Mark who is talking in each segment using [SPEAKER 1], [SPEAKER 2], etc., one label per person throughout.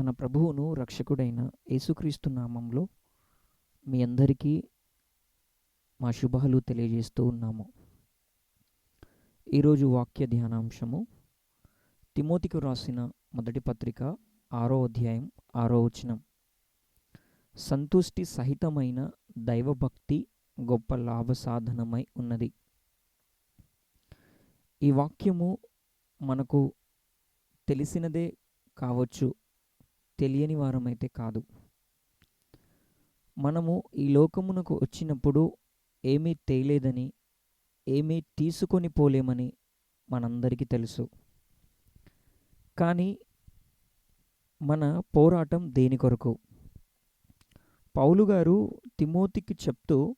[SPEAKER 1] మన ప్రభువును రక్షకుడైన యేసుక్రీస్తు నామంలో మీ అందరికీ మా శుభాలు తెలియజేస్తూ ఉన్నాము. ఈరోజు వాక్య ధ్యానాంశము తిమోతికి రాసిన మొదటి పత్రిక ఆరో అధ్యాయం ఆరో వచనం. సంతుష్టి సహితమైన దైవభక్తి గొప్ప లాభ సాధనమై ఉన్నది. ఈ వాక్యము మనకు తెలిసినదే కావచ్చు తెలియని వారమైతే కాదు. మనము ఈ లోకమునకు వచ్చినప్పుడు ఏమీ తేలేదని ఏమీ తీసుకొని పోలేమని మనందరికీ తెలుసు. కానీ మన పోరాటం దేని కొరకు? పౌలు గారు తిమోతికి చెప్తూ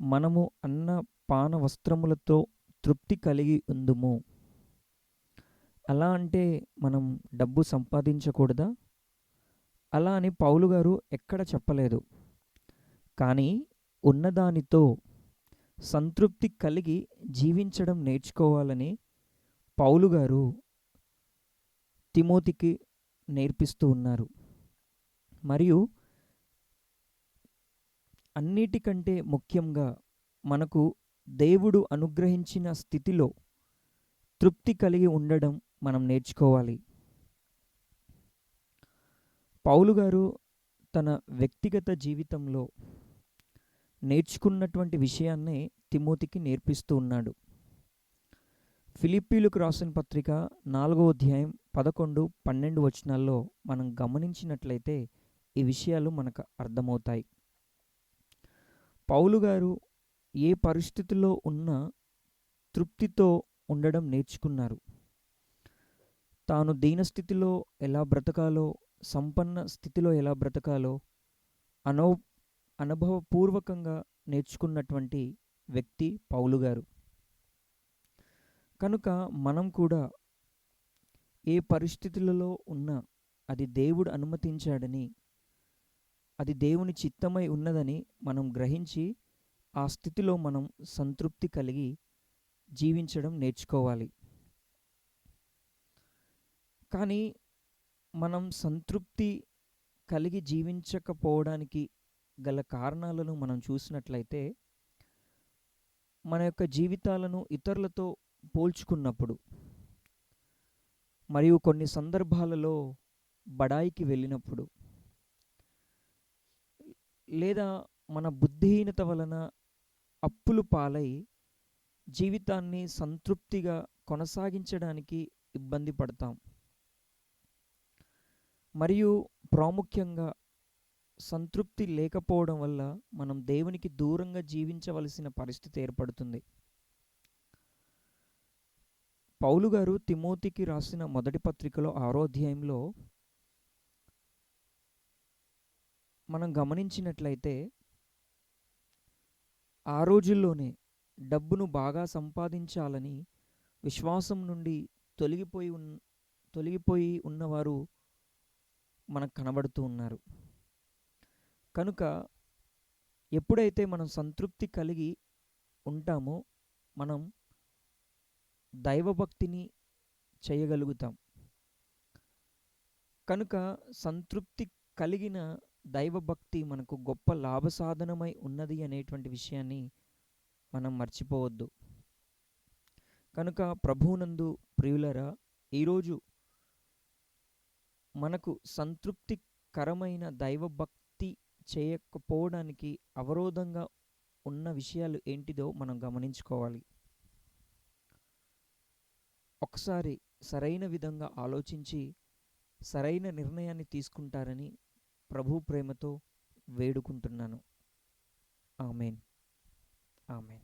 [SPEAKER 1] మనము అన్న పాన వస్త్రములతో తృప్తి కలిగి ఉందుము. అలా అంటే మనం డబ్బు సంపాదించకూడదా? అలా అని పౌలు గారు ఎక్కడ చెప్పలేదు. కానీ ఉన్నదానితో సంతృప్తి కలిగి జీవించడం నేర్చుకోవాలని పౌలు గారు తిమోతికి నేర్పిస్తూ ఉన్నారు. మరియు అన్నిటికంటే ముఖ్యంగా మనకు దేవుడు అనుగ్రహించిన స్థితిలో తృప్తి కలిగి ఉండడం మనం నేర్చుకోవాలి. పౌలు గారు తన వ్యక్తిగత జీవితంలో నేర్చుకున్నటువంటి విషయాన్నే తిమోతికి నేర్పిస్తూ ఉన్నాడు. ఫిలిప్పీలకు రాసిన పత్రిక నాలుగో అధ్యాయం పదకొండు పన్నెండు వచనాల్లో మనం గమనించినట్లయితే ఈ విషయాలు మనకు అర్థమవుతాయి. పౌలు గారు ఏ పరిస్థితిలో ఉన్నా తృప్తితో ఉండడం నేర్చుకున్నారు? తాను దీనస్థితిలో ఎలా బ్రతకాలో సంపన్న స్థితిలో ఎలా బ్రతకాలో అనో అనుభవపూర్వకంగా నేర్చుకున్నటువంటి వ్యక్తి పౌలు గారు. కనుక మనం కూడా ఏ పరిస్థితులలో ఉన్నా అది దేవుడు అనుమతించాడని అది దేవుని చిత్తమై ఉన్నదని మనం గ్రహించి ఆ స్థితిలో మనం సంతృప్తి కలిగి జీవించడం నేర్చుకోవాలి. కానీ మనం సంతృప్తి కలిగి జీవించకపోవడానికి గల కారణాలను మనం చూసినట్లయితే మన యొక్క జీవితాలను ఇతరులతో పోల్చుకున్నప్పుడు మరియు కొన్ని సందర్భాలలో బడాయికి వెళ్ళినప్పుడు లేదా మన బుద్ధిహీనత వలన అప్పులు పాలై జీవితాన్ని సంతృప్తిగా కొనసాగించడానికి ఇబ్బంది పడతాం. మరియు ప్రాముఖ్యంగా సంతృప్తి లేకపోవడం వల్ల మనం దేవునికి దూరంగా జీవించవలసిన పరిస్థితి ఏర్పడుతుంది. పౌలు గారు తిమోతికి రాసిన మొదటి పత్రికలో ఆరో అధ్యాయంలో మనం గమనించినట్లయితే ఆ రోజుల్లోనే డబ్బును బాగా సంపాదించాలని విశ్వాసం నుండి తొలగిపోయి ఉన్ తొలగిపోయి ఉన్నవారు మనకు కనబడుతూ ఉన్నారు. కనుక ఎప్పుడైతే మనం సంతృప్తి కలిగి ఉంటామో మనం దైవభక్తిని చేయగలుగుతాం. కనుక సంతృప్తి కలిగిన దైవభక్తి మనకు గొప్ప లాభసాధనమై ఉన్నది అనేటువంటి విషయాన్ని మనం మర్చిపోవద్దు. కనుక ప్రభువునందు ప్రియులరా ఈరోజు మనకు సంతృప్తికరమైన దైవభక్తి చేయకపోవడానికి అవరోధంగా ఉన్న విషయాలు ఏంటిదో మనం గమనించుకోవాలి. ఒకసారి సరైన విధంగా ఆలోచించి సరైన నిర్ణయాన్ని తీసుకుంటారని ప్రభు ప్రేమతో వేడుకుంటున్నాను. ఆమెన్. ఆమెన్.